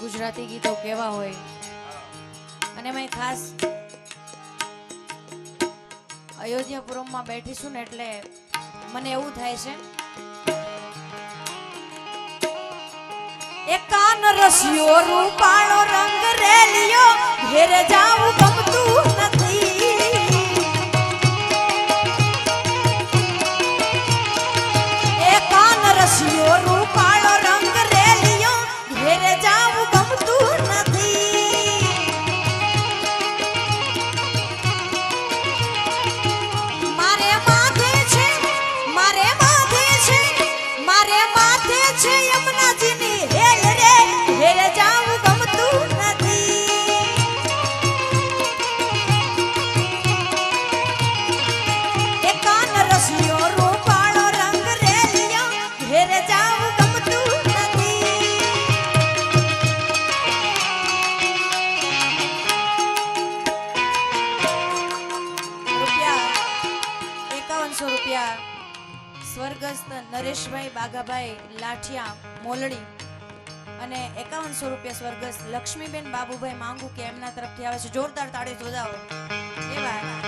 ગુજરાતી ગીતો કેવા હોય? અને મેં ખાસ અયોધ્યાપુરમમાં બેઠી છું ને એટલે મને એવું થાય છે. એકાન કાન રસિયો, રૂપાળો રંગ રેલિયો, ઘેર જાવું ગમતું નાગાભાઈ લાઠિયા, મોલડી અને એકાવનસો રૂપિયા સ્વર્ગસ્થ લક્ષ્મીબેન બાબુભાઈ માંગુ કે એમના તરફથી આવે છે. જોરદાર તાળી જોજાઓ એવા.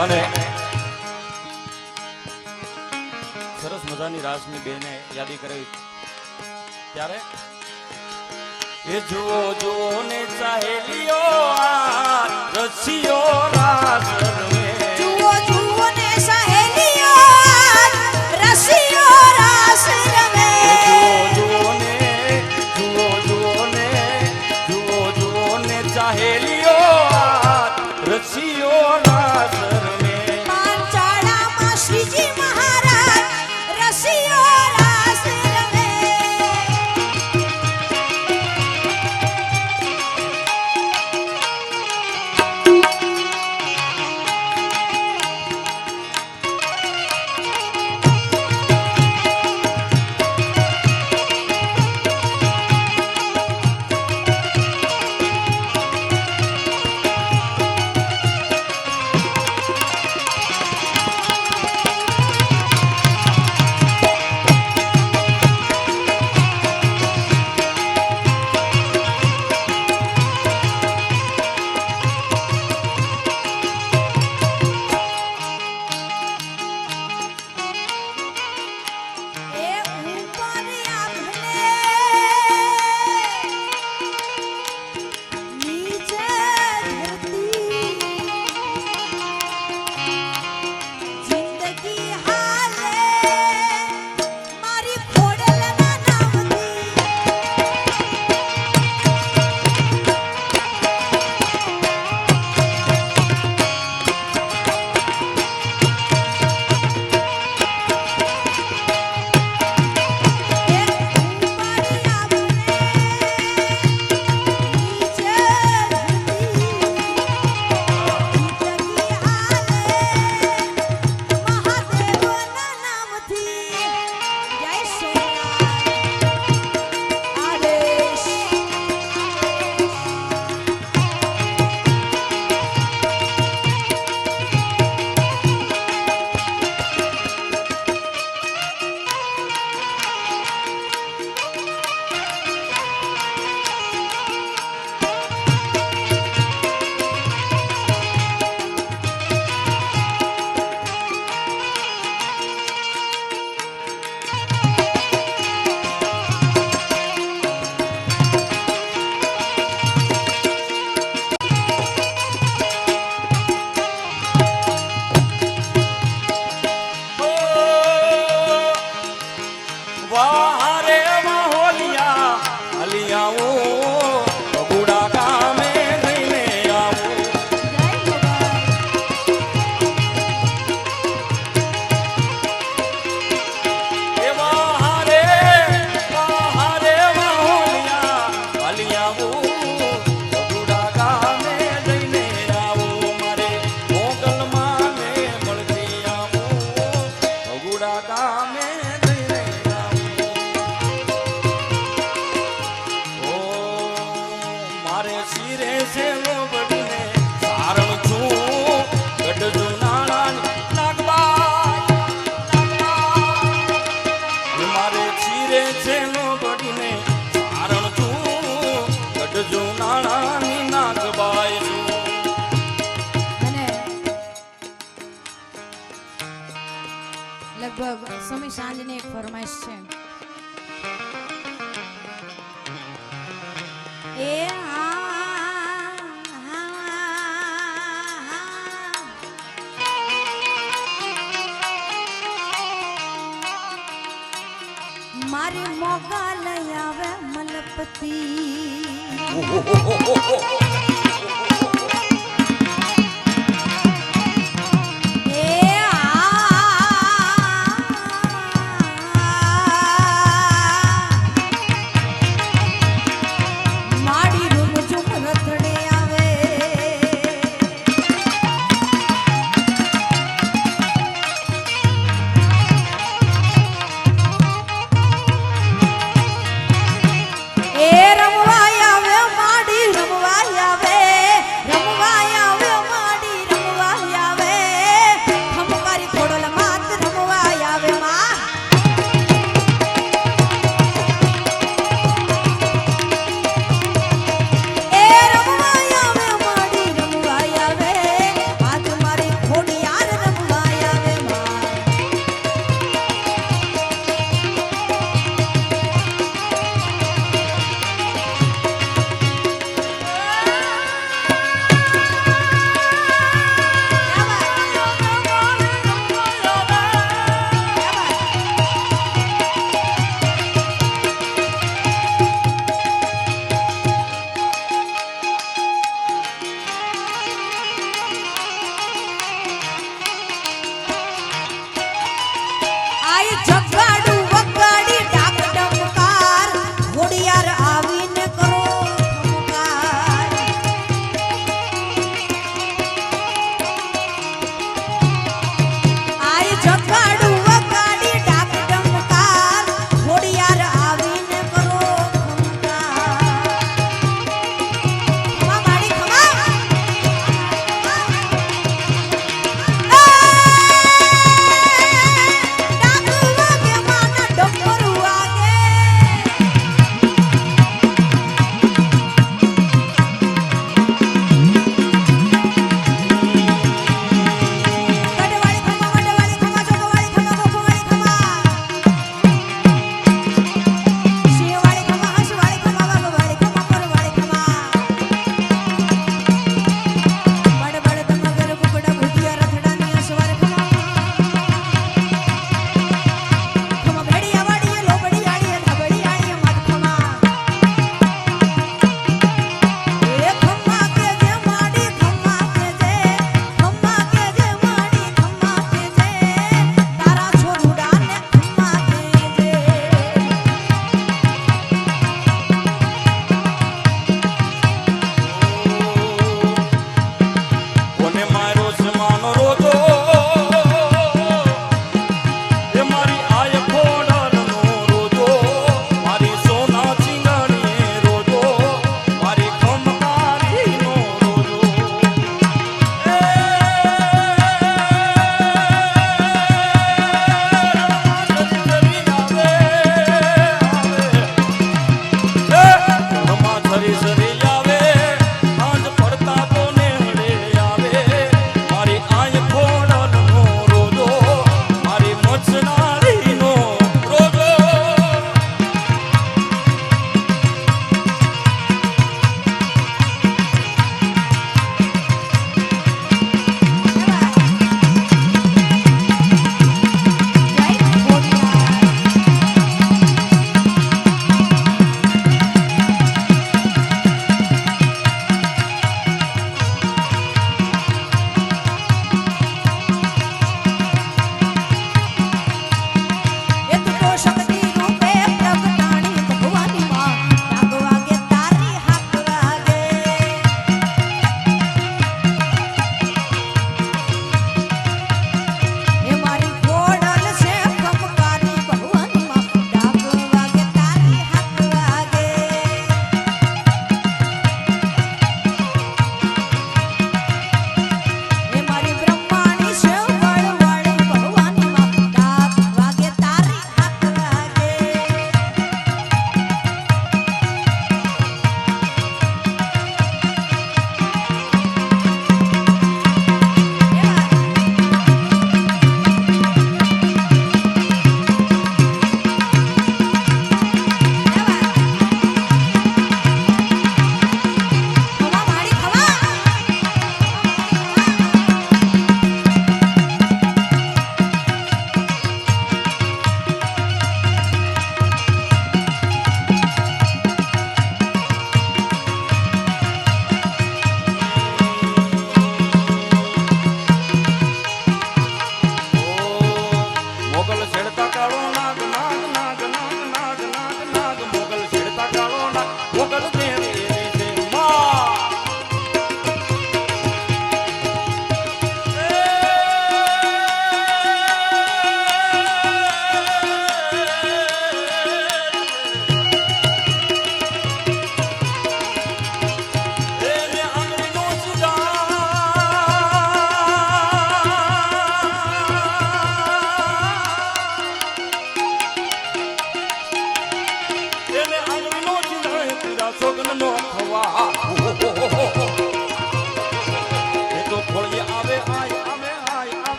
અને સરસ મજાની રાસની બેને યાદી કરાવી. ત્યારે એ જુઓ જુઓ ને ચાહેલીઓ રસીઓ રાસ.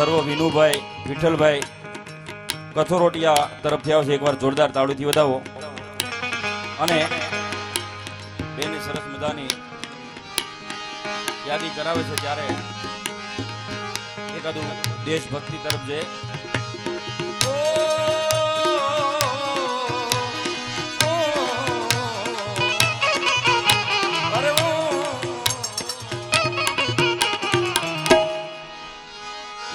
સર્વ વિનુભાઈ, વિઠ્ઠલભાઈ, કથોરોટિયા તરફથી આવશે એકવાર જોરદાર તાળુથી વધાવો. અને બેને સરસ મજાની યાદી કરાવે છે ત્યારે એકાદું દેશભક્તિ તરફ જે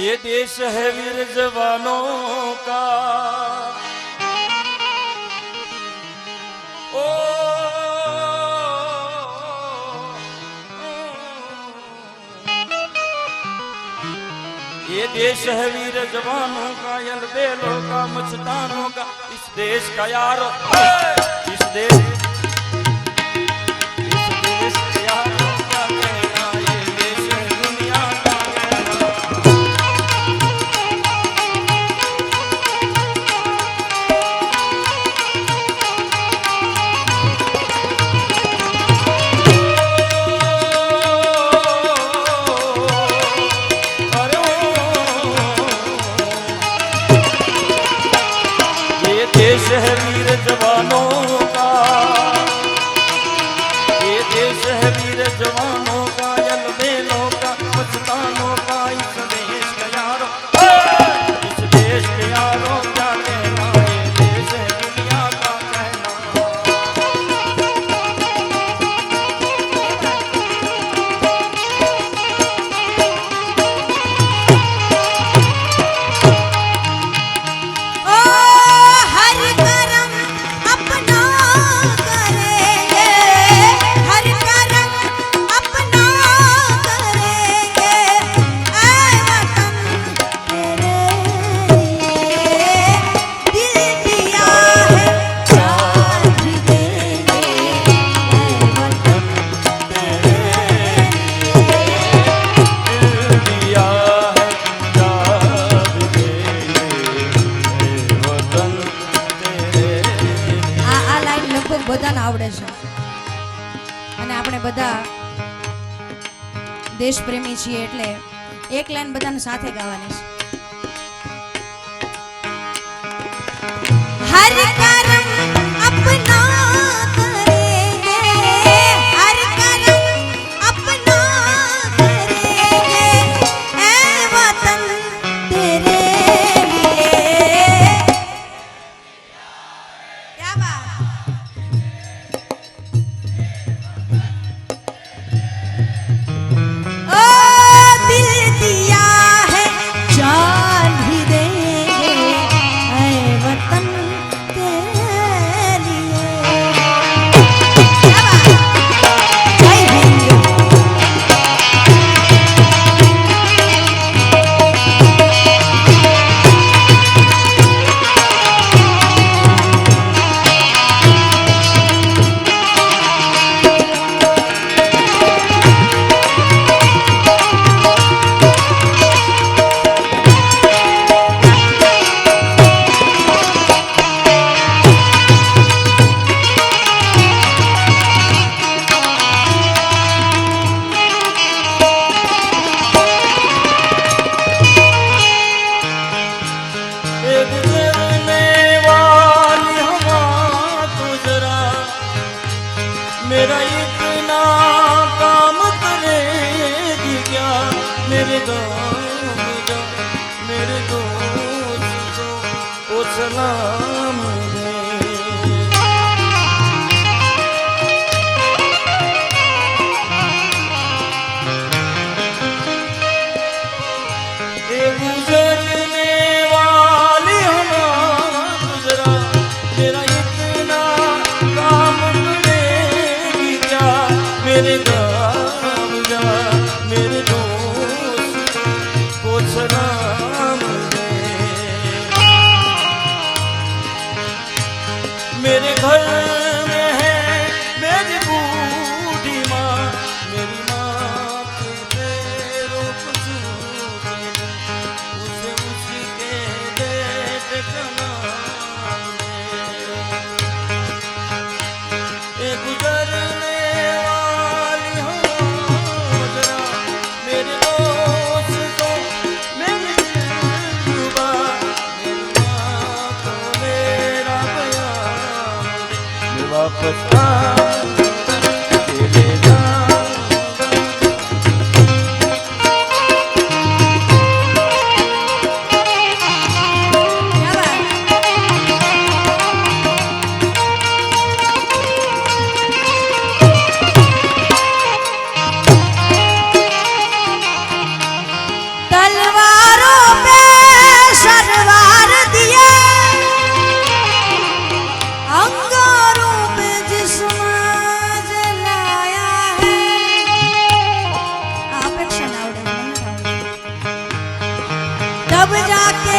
ये देश है वीर जवानों का ओ, ये देश है वीर जवानों का यलबेलों का मछतानों का इस देश का यारो इस देश देश है वीर जवानों का ये देश है वीर जवानों સાંભળે છે. અને આપણે બધા દેશપ્રેમી છીએ એટલે એક લાઈન બધાને સાથે ગાવાની છે. living on. કરવા પછતા सब जाके